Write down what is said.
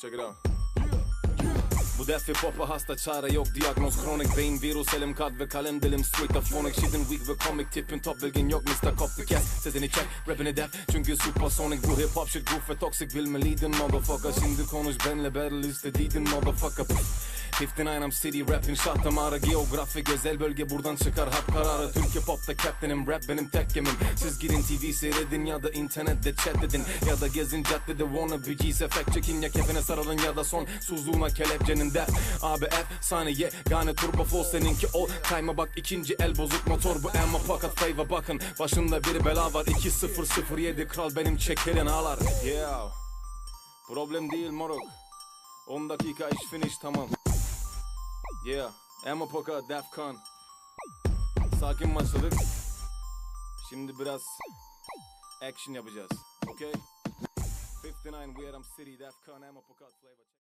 Check it out. Bu def hip hasta çare yok Diagnoz kronik beyin Virus elim kad ve kalem dilim Street of phonic shit'in weak ve komik tipin top bilgin yok Mr. Cop the Kes Sesini check rapini def çünkü supersonic Bu hip hop shit goof ve toxic bilmeliydin motherfucker Şimdi konuş benle battle istediydin motherfucker 59 I'm city rapping shot damarı Geografi özel bölge buradan çıkar. Hap kararı Türkiye popta captainim rap benim tek gemim. Siz girin TV seyredin ya da internette chat edin Ya da gezin caddede wannabe G's efekt çekin ya kefene sarılın ya da son Suzluğuna kelepçenin def Abi F saniye gane turbo flow seninki ol. Kayma bak ikinci el bozuk motor bu. Ama fakat favor bakın Başında bir bela var. 2007 kral benim çekerin ağlar Yeah. Problem değil moruk. 10 dakika iş finish tamam Yeah, Emma Poca, Defcon. Sakin başladık. Şimdi biraz action yapacağız. Okay? 59 Weird City, Defcon, Emma Poca, Flavor.